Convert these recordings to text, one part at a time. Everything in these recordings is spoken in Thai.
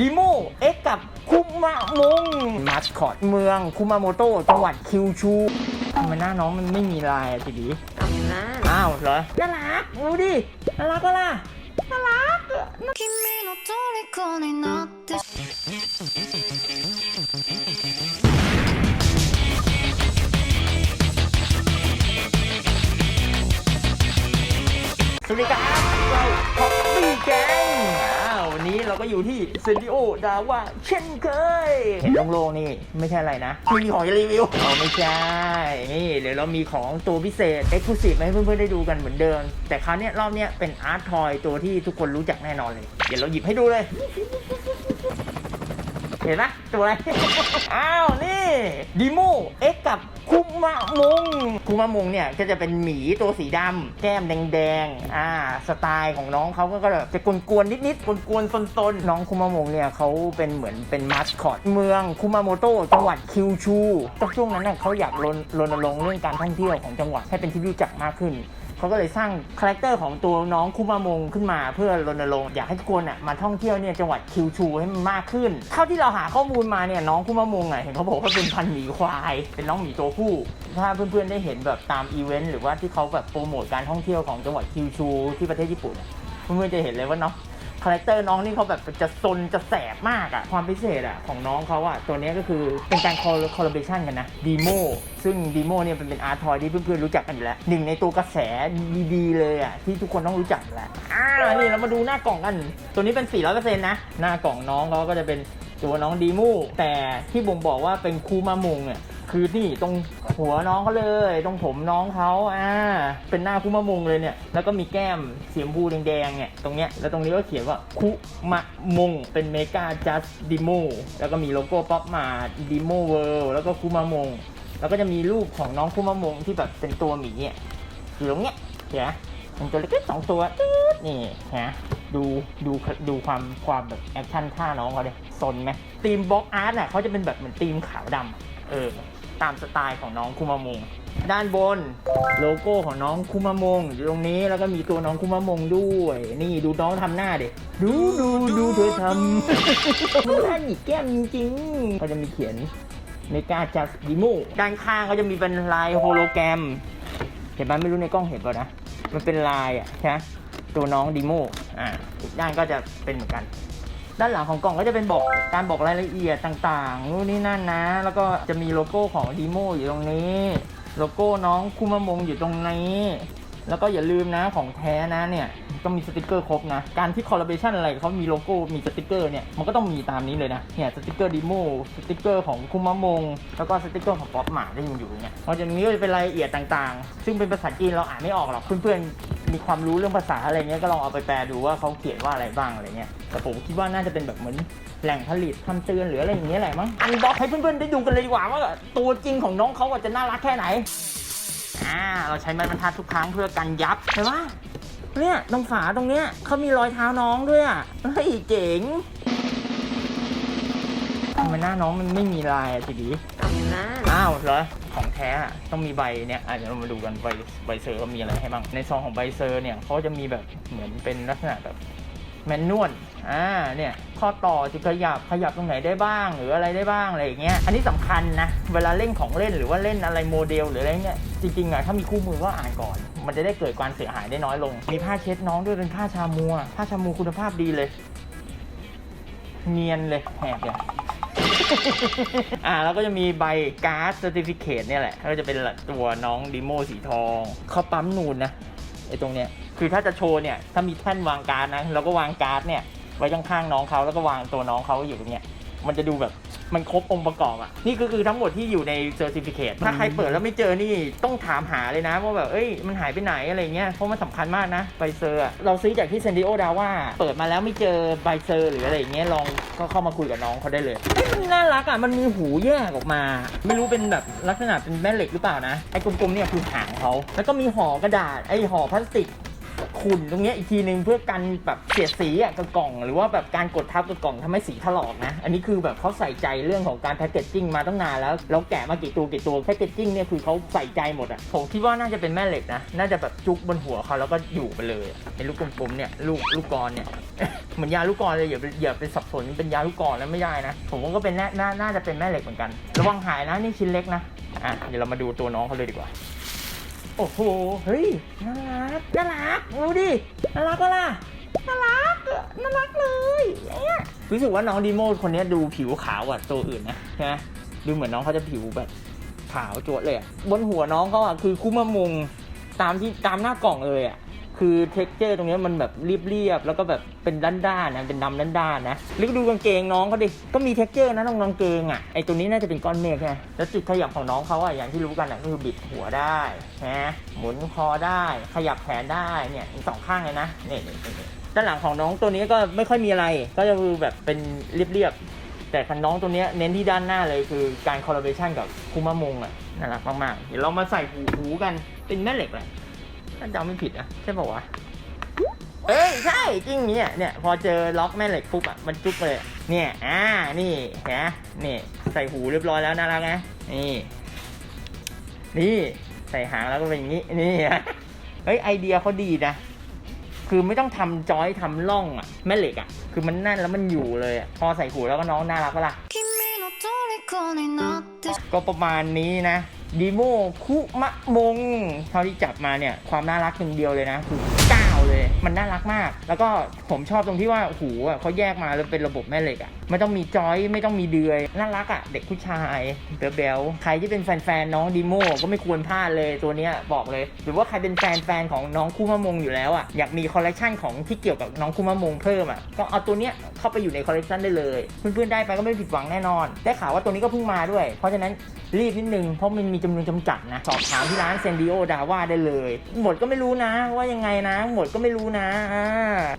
ดิโมเอ็กกับคุมะมงมาสคอตเมืองคุมาโมโตะจังหวัดคิวชูทำไมหน้าน้องมันไม่มีลายอะทีดี ทำหน้า อ้าวเหรอ น่ารัก ดูดิ น่ารักก็ล่ะ น่ารักอะ 君の虜になって อยู่ที่เซนดิโอดาว่าเช่นเคย เห็นโล่งๆนี่ไม่ใช่อะไรนะไม่มีของจะรีวิวอ๋อไม่ใช่ นี่เดี๋ยวเรามีของตัวพิเศษ e x c l u s i v e มาให้เพื่อนๆได้ดูกันเหมือนเดิม แต่คราวเนี้ยรอบเนี้ยเป็นอาร์ตทอยตัวที่ทุกคนรู้จักแน่นอนเลย เดี๋ยวเราหยิบให้ดูเลย เห็นไหมตัวอะไร อ้าวนี่ดิโมเอ็กกับคุมะมงคุมะมงเนี่ยก็จะเป็นหมีตัวสีดำแก้มแดงๆอ่าสไตล์ของน้องเขาก็แบบจะกวนๆนิดๆกวนๆซนๆน้องคุมะมงเนี่ยเขาเป็นเหมือนเป็นมาสคอตเมืองคุมาโมโตะจังหวัดคิวชูก็ช่วงนั้นน่ะเขาอยากรณรงค์เรื่องการท่องเที่ยวของจังหวัดให้เป็นที่รู้จักมากขึ้น เขาก็เลยสร้างคาแรคเตอร์ของตัวน้องคุมามงขึ้นมาเพื่อรณรงค์อยากให้ทุกคนอะมาท่องเที่ยวเนี่ยจังหวัดคิวชูให้มันมากขึ้น เท่าที่เราหาข้อมูลมาเนี่ยน้องคุมามงอะเห็นเขาบอกว่าเป็นพันธ์หมีควาย เป็นน้องหมีตัวผู้ ถ้าเพื่อนๆได้เห็นแบบตามอีเวนต์หรือว่าที่เขาแบบโปรโมทการท่องเที่ยวของจังหวัดคิวชูที่ประเทศญี่ปุ่นเพื่อนๆจะเห็นเลยว่าน้อง คาแรคเตอร์น้องนี่เขาแบบจะซนจะแสบมากอะความพิเศษอะของน้องเขาอะตัวนี้ก็คือเป็นการคอลคอลลเบชันกันนะดีโมซึ่งดีโมเนี่ยเป็นเป็นอาร์ทอยที่เพื่อนๆรู้จักกันอยู่แล้วหนึ่งในตัวกระแสดีๆเลยอะที่ทุกคนต้องรู้จักอยู่แล้วอ่านี่เรามาดูหน้ากล่องกัน ตัวนี้เป็น 400%นะหน้ากล่องน้องเขาก็จะเป็นตัวน้องดีโมแต่ที่บ่งบอกว่าเป็นคูมามุงเนี่ย คือนี่ตรงหัวน้องเขาเลย ตรงผมน้องเขาอ่าเป็นหน้าคุมะมงเลยเนี่ย แล้วก็มีแก้มสีชมพูแดงๆเนี่ยตรงเนี้ยแล้วตรงนี้ก็เขียนว่าคุมะมงเป็นเมกาจัสดิโมแล้วก็มีโลโก้ป๊อปมาดิโมเวิลด์แล้วก็คุมะมง แล้วก็จะมีรูปของน้องคุมะมงที่แบบเป็นตัวหมีเนี่ยอยู่ตรงเนี้ยเห็นไหมเป็นตัวเล็กๆสองตัวตืดนี่ฮะดูดูดูความความแบบแอคชั่นท่าน้องเขาเลยซนไหมทีมบล็อกอาร์ตอะเขาจะเป็นแบบเหมือนทีมขาวดำเออ ตามสไตล์ของน้องคุมะมง ด้านบนโลโก้ของน้องคุมะมงอยู่ตรงนี้แล้วก็มีตัวน้องคุมะมงด้วย นี่ดูน้องทำหน้าเด็ดูดูดูเธอทำมันน่าหยิกแก้มจริงๆเขาจะมีเขียนในกาจัสดิโมด้านข้างก็จะมีเป็นลายโฮโลแกรม เห็นไหมไม่รู้ในกล้องเห็นป่ะนะ มันเป็นลายอะใช่ไหมตัวน้องดิโมอ่าอีกด้านก็จะเป็นเหมือนกัน ด้านหลังของกล่องก็จะเป็นบอกการบอกรายละเอียดต่างๆนู่นนี่นั่นนะ แล้วก็จะมีโลโก้ของดีโมอยู่ตรงนี้ โลโก้น้องคุมะมงอยู่ตรงนี้ แล้วก็อย่าลืมนะของแท้นะเนี่ยก็มีสติกเกอร์ครบนะ การที่คอลลาเบชันอะไรเขามีโลโก้ มีสติกเกอร์เนี่ย มันก็ต้องมีตามนี้เลยนะ เนี่ยสติกเกอร์ดีโมสติกเกอร์ของคุมะมง แล้วก็สติกเกอร์ของป๊อปหมาที่มันอยู่เนี่ยเพราะจากนี้ก็จะเป็นรายละเอียดต่างๆ ซึ่งเป็นภาษาจีนเราอ่านไม่ออกหรอก เพื่อนๆ มีความรู้เรื่องภาษาอะไรเงี้ยก็ลองเอาไปแปลดูว่าเขาเขียนว่าอะไรบ้างอะไรเงี้ยแต่ผมคิดว่าน่าจะเป็นแบบเหมือนแหล่งผลิตทำเตือนหรืออะไรอย่างเงี้ยแหละมั้งอันบ็อกให้เพื่อนๆได้ดูกันเลยดีกว่าว่าตัวจริงของน้องเขาอะจะน่ารักแค่ไหนอ่าเราใช้ไม้บรรทัดทุกครั้งเพื่อกันยับใช่ปะเนี่ยตรงฝาตรงเนี้ยเขามีรอยเท้าน้องด้วยอะเฮ้ยเจ๋ง มหน้าน้องมันไม่มีลายอะทีดีทำหน้าอ้าวเหรอของแท้อะต้องมีใบเนี่ยอะเดี๋ยวเรามาดูกันใบใบเซอร์เขามีอะไรให้บ้างในซองของใบเซอร์เนี่ยเขาจะมีแบบเหมือนเป็นลักษณะแบบแมนนวลอ่าเนี่ยข้อต่อจะขยับขยับตรงไหนได้บ้าง หรืออะไรได้บ้างอะไรอย่างเงี้ยอันนี้สำคัญนะเวลาเล่นของเล่นหรือว่าเล่นอะไรโมเดลหรืออะไรเงี้ยจริงๆอะถ้ามีคู่มือก็อ่านก่อน มันจะได้เกิดความเสียหายได้น้อยลง มีผ้าเช็ดน้องด้วยเป็นผ้าชามัวผ้าชามูคุณภาพดีเลย เนียนเลยแหบเลย อ่าแล้วก็จะมีใบการ์ดเซอร์ติฟิเคตเนี่ยแหละก็จะเป็นตัวน้องดิโมสีทองเขาปั๊มนูนนะไอ้ตรงเนี้ยคือถ้าจะโชว์เนี่ยถ้ามีแท่นวางการ์ดนะเราก็วางการ์ดเนี่ยไว้ข้างๆน้องเขาแล้วก็วางตัวน้องเขาอยู่ตรงเนี้ย มันจะดูแบบมันครบองค์ประกอบอะ นี่ก็คือทั้งหมดที่อยู่ในเซอร์ติฟิเคตถ้าใครเปิดแล้วไม่เจอนี่ต้องถามหาเลยนะว่าแบบเอ้ยมันหายไปไหนอะไรเงี้ยเพราะมันสำคัญมากนะใบเซอร์เราซื้อจากที่เซนดิโอดาว่าเปิดมาแล้วไม่เจอใบเซอร์หรืออะไรอย่างเงี้ยลองก็เข้ามาคุยกับน้องเขาได้เลยมันน่ารักอะมันมีหูแยกออกมา ไม่รู้เป็นแบบลักษณะเป็นแม่เหล็กหรือเปล่านะไอ้กลมๆเนี่ยคือหางเขาแล้วก็มีห่อกระดาษไอ้ห่อพลาสติก ขุ่นตรงเนี้ยอีกทีหนึ่งเพื่อกันแบบเสียดสีอะกับกล่อง หรือว่าแบบการกดทับกับกล่องทำให้สีถลอกนะ อันนี้คือแบบเขาใส่ใจเรื่องของการแพคเกจจิ้งมาตั้งนานแล้วแล้วแกะมากี่ตัวกี่ตัวแพคเกจจิ้งเนี่ยคือเขาใส่ใจหมดอะผมคิดว่าน่าจะเป็นแม่เหล็กนะ น่าจะแบบจุกบนหัวเขาแล้วก็อยู่ไปเลยไอ้ลูกกลมๆเนี่ยลูกลูกกรอนเนี่ยเหมือนยาลูกกรอนเลยอย่าอย่าไปสับสนเป็นยาลูกกรอนแล้วไม่ได้นะผมว่าก็เป็นน่าน่าจะเป็นแม่เหล็กเหมือนกัน ระวังหายนะนี่ชิ้นเล็กนะอะเดี๋ยวเรามาดูตัวน้องเขาเลยดีกว่า โอ้โห เฮ้ย น่ารัก น่ารัก ดูดิ น่ารักก็ล่ะ น่ารักอะน่ารักเลยเนี่ยรู้สึกว่าน้องดีโมคนเนี้ยดูผิวขาวกว่าตัวอื่นนะใช่ไหมดูเหมือนน้องเขาจะผิวแบบขาวจั๊วะเลยอะบนหัวน้องเขาอะคือคุมะมงตามที่ตามหน้ากล่องเลยอะ คือเท็กเจอร์ตรงนี้มันแบบเรียบๆแล้วก็แบบเป็นด้านๆนะเป็นดำด้านๆนะแล้วก็ดูกางเกงน้องเขาดิก็มีเท็กเจอร์นะตรงกางเกงอะไอตัวนี้น่าจะเป็นก้อนเมฆไหมแล้วจุดขยับของน้องเขาอะอย่างที่รู้กันอะก็คือบิดหัวได้นะหมุนคอได้ขยับแขนได้เนี่ยสองข้างเลยนะนี่นี่นี่ด้านหลังของน้องตัวนี้ก็ไม่ค่อยมีอะไร ก็จะคือแบบเป็นเรียบๆแต่คันน้องตัวนี้เน้นที่ด้านหน้าเลยคือการคอลลาเบชันกับคุมะมงอะน่ารักมากๆเดี๋ยวเรามาใส่หูหูกันเป็นแม่เหล็กเลย ถ้าจำไม่ผิดนะใช่ป่าวะเอ้ยใช่จริงเนี่ยเนี่ยพอเจอล็อกแม่เหล็กปุ๊บอะมันจุ๊บเลยเนี่ยอ่านี่นะนี่ใส่หูเรียบร้อยแล้วน่ารักนะนี่นี่ใส่หางแล้วก็เป็นอย่างนี้นี่เฮ้ยไอเดียเขาดีนะคือไม่ต้องทำจอยทำล่องอะแม่เหล็กอะคือมันแน่นแล้วมันอยู่เลยอะพอใส่หูแล้วก็น้องน่ารักก็ล่ะก็ประมาณนี้นะ ดีโมคุมะมงเท่าที่จับมาเนี่ย ความน่ารักหนึ่งเดียวเลยนะคือ เลย มันน่ารักมาก แล้วก็ผมชอบตรงที่ว่าหูอะเขาแยกมาแล้วเป็นระบบแม่เหล็กอะไม่ต้องมีจอยไม่ต้องมีเดือยน่ารักอะเด็กผู้ชายเบลเบลใครที่เป็นแฟนๆน้องดีโมก็ไม่ควรพลาดเลยตัวเนี้ยบอกเลย หรือว่าใครเป็นแฟนแฟนของน้องคุมะมงอยู่แล้วอะอยากมีคอลเลคชันของที่เกี่ยวกับน้องคุมะมงเพิ่มอะก็เอาตัวเนี้ยเข้าไปอยู่ในคอลเลคชันได้เลยเพื่อนๆได้ไปก็ไม่ผิดหวังแน่นอน ได้ข่าวว่าตัวนี้ก็เพิ่งมาด้วย เพราะฉะนั้นรีบนิดนึงเพราะมันมีจำนวนจำกัดนะสอบถามที่ร้านเซนดิโอดาว่าได้เลย หมดก็ไม่รู้นะว่ายังไงนะหมดก็ไม่รู้นะ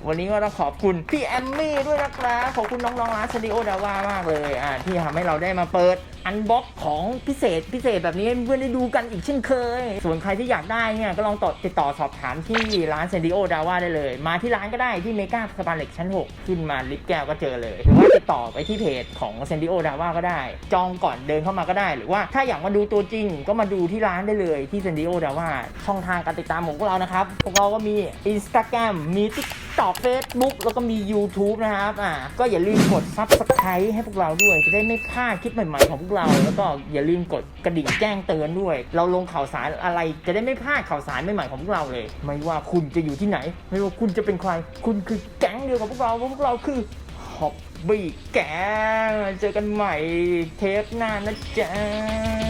วันนี้ก็ต้องขอบคุณพี่แอมมี่ด้วยนะครับ ขอบคุณน้องๆร้านสตูดิโอดาว่ามากเลยอ่าที่ทำให้เราได้มาเปิด อันบ็อกของพิเศษพิเศษแบบนี้เพื่อนได้ดูกันอีกเช่นเคย ส่วนใครที่อยากได้เนี่ยก็ลองติดต่อสอบถามที่ร้านเซนดิโอดาว่าได้เลย มาที่ร้านก็ได้ที่เมกาสะพานเหล็กชั้น 6 ขึ้นมาลิฟต์แก้วก็เจอเลย หรือว่าติดต่อไปที่เพจของเซนดิโอดาว่าก็ได้ จองก่อนเดินเข้ามาก็ได้ หรือว่าถ้าอยากมาดูตัวจริงก็มาดูที่ร้านได้เลยที่เซนดิโอดาว่าช่องทางการติดตามของพวกเรานะครับพวกเราก็มี Instagram มี TikTok Facebook แล้วก็มี YouTube นะครับอ่าก็อย่าลืมกด Subscribe ให้พวกเราด้วย จะได้ไม่พลาดคลิปใหม่ๆของพวกเรา แล้วก็อย่าลืมกดกระดิ่งแจ้งเตือนด้วย เราลงข่าวสารอะไร จะได้ไม่พลาดข่าวสารใหม่ๆของพวกเราเลย ไม่ว่าคุณจะอยู่ที่ไหน ไม่ว่าคุณจะเป็นใคร คุณคือแก๊งเดียวกับพวกเราเพราะพวกเราคือฮอบบี้แก๊งเจอกันใหม่เทปหน้านะจ๊ะ